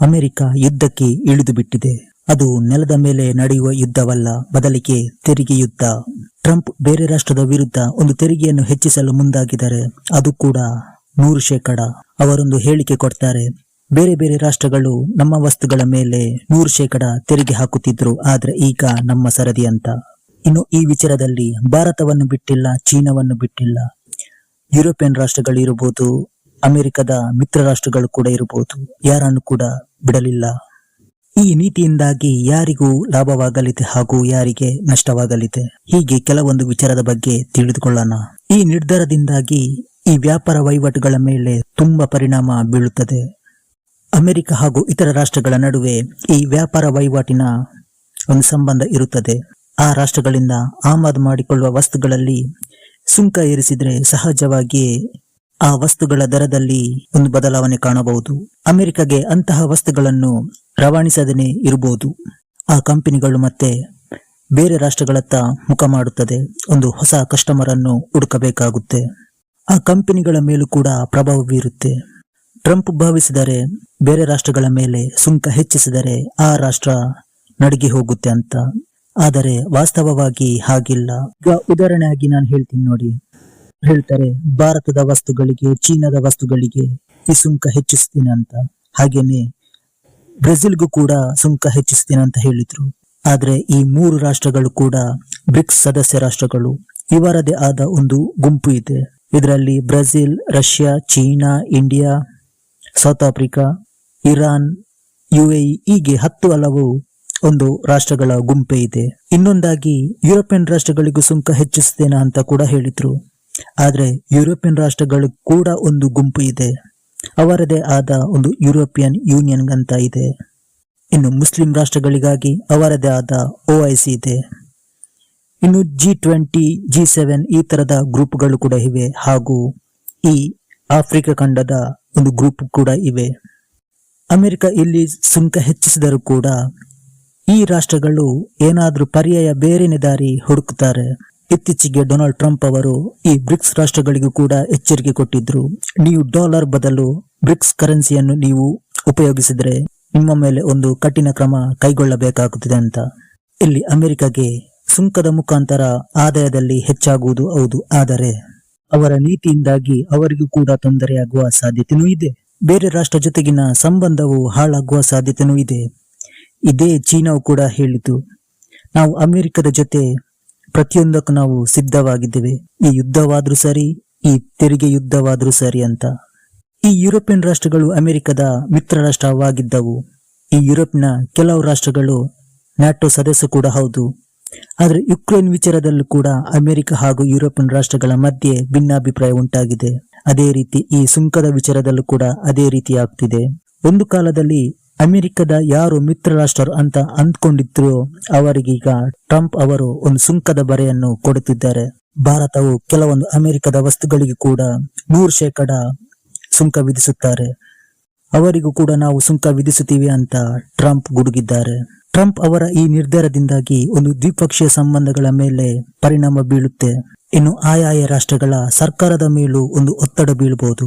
America ಯುದ್ಧಕ್ಕೆ ಇಳಿದು ಬಿಟ್ಟಿದೆ. ಅದು ನೆಲದ ಮೇಲೆ ನಡೆಯುವ ಯುದ್ಧವಲ್ಲ, ಬದಲಿಗೆ ತೆರಿಗೆ ಯುದ್ಧ ಟ್ರಂಪ್ ಬೇರೆ ರಾಷ್ಟ್ರದ ವಿರುದ್ಧ ಒಂದು ತೆರಿಗೆಯನ್ನು ಹೆಚ್ಚಿಸಲು ಮುಂದಾಗಿದ್ದಾರೆ. ಅದು ಕೂಡ ನೂರು ಶೇಕಡ. ಅವರೊಂದು ಹೇಳಿಕೆ ಕೊಡ್ತಾರೆ, ಬೇರೆ ಬೇರೆ ರಾಷ್ಟ್ರಗಳು ನಮ್ಮ ವಸ್ತುಗಳ ಮೇಲೆ ನೂರು ಶೇಕಡ ತೆರಿಗೆ ಹಾಕುತ್ತಿದ್ರು, ಆದ್ರೆ ಈಗ ನಮ್ಮ ಸರದಿ ಅಂತ. ಇನ್ನು ಈ ವಿಚಾರದಲ್ಲಿ ಭಾರತವನ್ನು ಬಿಟ್ಟಿಲ್ಲ, ಚೀನಾವನ್ನು ಬಿಟ್ಟಿಲ್ಲ. ಯುರೋಪಿಯನ್ ರಾಷ್ಟ್ರಗಳು ಇರಬಹುದು ಅಮೆರಿಕದ ಮಿತ್ರ ರಾಷ್ಟ್ರಗಳು ಕೂಡ ಇರಬಹುದು. ಯಾರನ್ನು ಕೂಡ ಬಿಡಲಿಲ್ಲ. ಈ ನೀತಿಯಿಂದಾಗಿ ಯಾರಿಗೂ ಲಾಭವಾಗಲಿದೆ ಹಾಗೂ ಯಾರಿಗೆ ನಷ್ಟವಾಗಲಿದೆ. ಹೀಗೆ ಕೆಲವೊಂದು ವಿಚಾರದ ಬಗ್ಗೆ ತಿಳಿದುಕೊಳ್ಳೋಣ. ಈ ನಿರ್ಧಾರದಿಂದಾಗಿ ಈ ವ್ಯಾಪಾರ ವಹಿವಾಟುಗಳ ಮೇಲೆ ತುಂಬಾ ಪರಿಣಾಮ ಬೀಳುತ್ತದೆ. ಅಮೆರಿಕ ಹಾಗೂ ಇತರ ರಾಷ್ಟ್ರಗಳ ನಡುವೆ ಈ ವ್ಯಾಪಾರ ವಹಿವಾಟಿನ ಒಂದು ಸಂಬಂಧ ಇರುತ್ತದೆ. ಆ ರಾಷ್ಟ್ರಗಳಿಂದ ಆಮದು ಮಾಡಿಕೊಳ್ಳುವ ವಸ್ತುಗಳಲ್ಲಿ ಸುಂಕ ಏರಿಸಿದ್ರೆ ಸಹಜವಾಗಿಯೇ ಆ ವಸ್ತುಗಳ ದರದಲ್ಲಿ ಒಂದು ಬದಲಾವಣೆ ಕಾಣಬಹುದು. ಅಮೆರಿಕಗೆ ಅಂತಹ ವಸ್ತುಗಳನ್ನು ರವಾನಿಸದೇ ಇರಬಹುದು. ಆ ಕಂಪನಿಗಳು ಮತ್ತೆ ಬೇರೆ ರಾಷ್ಟ್ರಗಳತ್ತ ಮುಖ ಮಾಡುತ್ತದೆ. ಒಂದು ಹೊಸ ಕಸ್ಟಮರ್ ಅನ್ನು ಹುಡುಕಬೇಕಾಗುತ್ತೆ. ಆ ಕಂಪನಿಗಳ ಮೇಲೂ ಕೂಡ ಪ್ರಭಾವ ಬೀರುತ್ತೆ. ಟ್ರಂಪ್ ಭಾವಿಸಿದರೆ ಬೇರೆ ರಾಷ್ಟ್ರಗಳ ಮೇಲೆ ಸುಂಕ ಹೆಚ್ಚಿಸಿದರೆ ಆ ರಾಷ್ಟ್ರ ನಡುಗಿ ಹೋಗುತ್ತೆ ಅಂತ. ಆದರೆ ವಾಸ್ತವವಾಗಿ ಹಾಗಿಲ್ಲ. ಈಗ ಉದಾಹರಣೆಯಾಗಿ ನಾನು ಹೇಳ್ತೀನಿ ನೋಡಿ. ಹೇಳ್ತಾರೆ, ಭಾರತದ ವಸ್ತುಗಳಿಗೆ, ಚೀನಾದ ವಸ್ತುಗಳಿಗೆ ಈ ಸುಂಕ ಹೆಚ್ಚಿಸ್ತೀನಿ ಅಂತ. ಹಾಗೇನೆ ಬ್ರೆಜಿಲ್ಗೂ ಕೂಡ ಸುಂಕ ಹೆಚ್ಚಿಸ್ತೀನಿ ಅಂತ ಹೇಳಿದ್ರು. ಆದ್ರೆ ಈ ಮೂರು ರಾಷ್ಟ್ರಗಳು ಕೂಡ ಬ್ರಿಕ್ಸ್ ಸದಸ್ಯ ರಾಷ್ಟ್ರಗಳು. ಇವರದೇ ಆದ ಒಂದು ಗುಂಪು ಇದೆ. ಇದರಲ್ಲಿ Brazil, Russia, China, India, South Africa, Iran, U A E ಹೀಗೆ ಹತ್ತು ಹಲವು ಒಂದು ರಾಷ್ಟ್ರಗಳ ಗುಂಪೇ ಇದೆ. ಇನ್ನೊಂದಾಗಿ ಯುರೋಪಿಯನ್ ರಾಷ್ಟ್ರಗಳಿಗೂ ಸುಂಕ ಹೆಚ್ಚಿಸ್ತೇನೆ ಅಂತ ಕೂಡ ಹೇಳಿದ್ರು. ಆದ್ರೆ ಯುರೋಪಿಯನ್ ರಾಷ್ಟ್ರಗಳು ಕೂಡ ಒಂದು ಗುಂಪು ಇದೆ. ಅವರದೇ ಆದ ಒಂದು ಯುರೋಪಿಯನ್ ಯೂನಿಯನ್ ಅಂತ ಇದೆ. ಇನ್ನು ಮುಸ್ಲಿಂ ರಾಷ್ಟ್ರಗಳಿಗಾಗಿ ಅವರದೇ ಆದ ಸಿ ಇದೆ. ಇನ್ನು ಜಿ ಟ್ವೆಂಟಿ, ಜಿ ಸೆವೆನ್ ಈ ತರದ ಗ್ರೂಪ್ಗಳು ಕೂಡ ಇವೆ. ಹಾಗೂ ಈ ಆಫ್ರಿಕಾ ಖಂಡದ ಒಂದು ಗ್ರೂಪ್ ಕೂಡ ಇವೆ. ಅಮೆರಿಕ ಇಲ್ಲಿ ಸುಂಕ ಹೆಚ್ಚಿಸಿದರೂ ಕೂಡ ಈ ರಾಷ್ಟ್ರಗಳು ಏನಾದರೂ ಪರ್ಯಾಯ ಬೇರೆನೆ ದಾರಿ ಹುಡುಕುತ್ತಾರೆ ಇತ್ತೀಚೆಗೆ ಡೊನಾಲ್ಡ್ ಟ್ರಂಪ್ ಅವರು ಈ ಬ್ರಿಕ್ಸ್ ರಾಷ್ಟ್ರಗಳಿಗೂ ಕೂಡ ಎಚ್ಚರಿಕೆ ಕೊಟ್ಟಿದ್ರು. ನೀವು ಡಾಲರ್ ಬದಲು ಬ್ರಿಕ್ಸ್ ಕರೆನ್ಸಿಯನ್ನು ನೀವು ಉಪಯೋಗಿಸಿದ್ರೆ ನಿಮ್ಮ ಮೇಲೆ ಒಂದು ಕಠಿಣ ಕ್ರಮ ಕೈಗೊಳ್ಳಬೇಕಾಗುತ್ತದೆ ಅಂತ. ಇಲ್ಲಿ ಅಮೆರಿಕಗೆ ಸುಂಕದ ಮುಖಾಂತರ ಆದಾಯದಲ್ಲಿ ಹೆಚ್ಚಾಗುವುದು ಹೌದು, ಆದರೆ ಅವರ ನೀತಿಯಿಂದಾಗಿ ಅವರಿಗೂ ಕೂಡ ತೊಂದರೆಯಾಗುವ ಸಾಧ್ಯತೆಯೂ ಇದೆ. ಬೇರೆ ರಾಷ್ಟ್ರ ಜೊತೆಗಿನ ಸಂಬಂಧವು ಹಾಳಾಗುವ ಸಾಧ್ಯತೆಯೂ ಇದೆ. ಇದೇ ಚೀನಾವು ಕೂಡ ಹೇಳಿತು ನಾವು ಅಮೆರಿಕದ ಜೊತೆ ಪ್ರತಿಯೊಂದಕ್ಕೂ ನಾವು ಸಿದ್ಧವಾಗಿದ್ದೇವೆ. ಈ ಯುದ್ಧವಾದ್ರೂ ಸರಿ, ಈ ತೆರಿಗೆ ಯುದ್ಧವಾದ್ರೂ ಸರಿ ಅಂತ. ಈ ಯುರೋಪಿಯನ್ ರಾಷ್ಟ್ರಗಳು ಅಮೆರಿಕದ ಮಿತ್ರ ರಾಷ್ಟ್ರವಾಗಿದ್ದವು ಈ ಯುರೋಪ್ನ ಕೆಲವು ರಾಷ್ಟ್ರಗಳು ನ್ಯಾಟೋ ಸದಸ್ಯ ಕೂಡ ಹೌದು. ಆದರೆ ಯುಕ್ರೇನ್ ವಿಚಾರದಲ್ಲೂ ಕೂಡ ಅಮೆರಿಕ ಹಾಗೂ ಯುರೋಪಿಯನ್ ರಾಷ್ಟ್ರಗಳ ಮಧ್ಯೆ ಭಿನ್ನಾಭಿಪ್ರಾಯ ಉಂಟಾಗಿದೆ. ಅದೇ ರೀತಿ ಈ ಸುಂಕದ ವಿಚಾರದಲ್ಲೂ ಕೂಡ ಅದೇ ರೀತಿ ಆಗ್ತಿದೆ. ಒಂದು ಕಾಲದಲ್ಲಿ ಅಮೆರಿಕದ ಯಾರು ಮಿತ್ರ ರಾಷ್ಟ್ರರು ಅಂತ ಅಂದ್ಕೊಂಡಿದ್ರು ಅವರಿಗೀಗ ಟ್ರಂಪ್ ಅವರು ಒಂದು ಸುಂಕದ ಬರೆಯನ್ನು ಕೊಡುತ್ತಿದ್ದಾರೆ. ಭಾರತವು ಕೆಲವೊಂದು ಅಮೆರಿಕದ ವಸ್ತುಗಳಿಗೆ ಕೂಡ ನೂರು ಶೇಕಡ ಸುಂಕ ವಿಧಿಸುತ್ತಾರೆ. ಅವರಿಗೂ ಕೂಡ ನಾವು ಸುಂಕ ವಿಧಿಸುತ್ತೀವಿ ಅಂತ ಟ್ರಂಪ್ ಗುಡುಗಿದ್ದಾರೆ. ಟ್ರಂಪ್ ಅವರ ಈ ನಿರ್ಧಾರದಿಂದಾಗಿ ಒಂದು ದ್ವಿಪಕ್ಷೀಯ ಸಂಬಂಧಗಳ ಮೇಲೆ ಪರಿಣಾಮ ಬೀಳುತ್ತೆ. ಇನ್ನು ಆಯಾಯ ರಾಷ್ಟ್ರಗಳ ಸರ್ಕಾರದ ಮೇಲೂ ಒಂದು ಒತ್ತಡ ಬೀಳಬಹುದು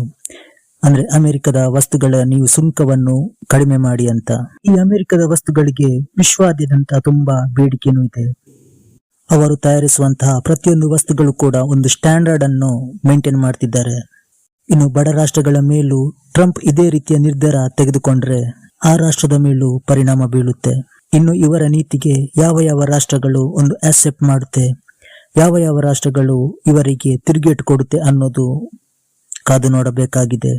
ಅಂದ್ರೆ ಅಮೆರಿಕದ ವಸ್ತುಗಳ ನೀವು ಸುಂಕವನ್ನು ಕಡಿಮೆ ಮಾಡಿ ಅಂತ. ಈ ಅಮೆರಿಕದ ವಸ್ತುಗಳಿಗೆ ವಿಶ್ವಾದ್ಯಂತ ತುಂಬಾ ಬೇಡಿಕೆನೂ ಇದೆ. ಅವರು ತಯಾರಿಸುವಂತಹ ಪ್ರತಿಯೊಂದು ವಸ್ತುಗಳು ಕೂಡ ಒಂದು ಸ್ಟ್ಯಾಂಡರ್ಡ್ ಅನ್ನು ಮೇಂಟೈನ್ ಮಾಡ್ತಿದ್ದಾರೆ. ಇನ್ನು ಬಡ ರಾಷ್ಟ್ರಗಳ ಮೇಲೂ ಟ್ರಂಪ್ ಇದೇ ರೀತಿಯ ನಿರ್ಧಾರ ತೆಗೆದುಕೊಂಡ್ರೆ ಆ ರಾಷ್ಟ್ರದ ಮೇಲೂ ಪರಿಣಾಮ ಬೀಳುತ್ತೆ. ಇನ್ನು ಇವರ ನೀತಿಗೆ ಯಾವ ಯಾವ ರಾಷ್ಟ್ರಗಳು ಒಂದು ಆಕ್ಸೆಪ್ಟ್ ಮಾಡುತ್ತೆ, ಯಾವ ಯಾವ ರಾಷ್ಟ್ರಗಳು ಇವರಿಗೆ ತಿರುಗೇಟು ಕೊಡುತ್ತೆ ಅನ್ನೋದು ಕಾದು ನೋಡಬೇಕಾಗಿದೆ.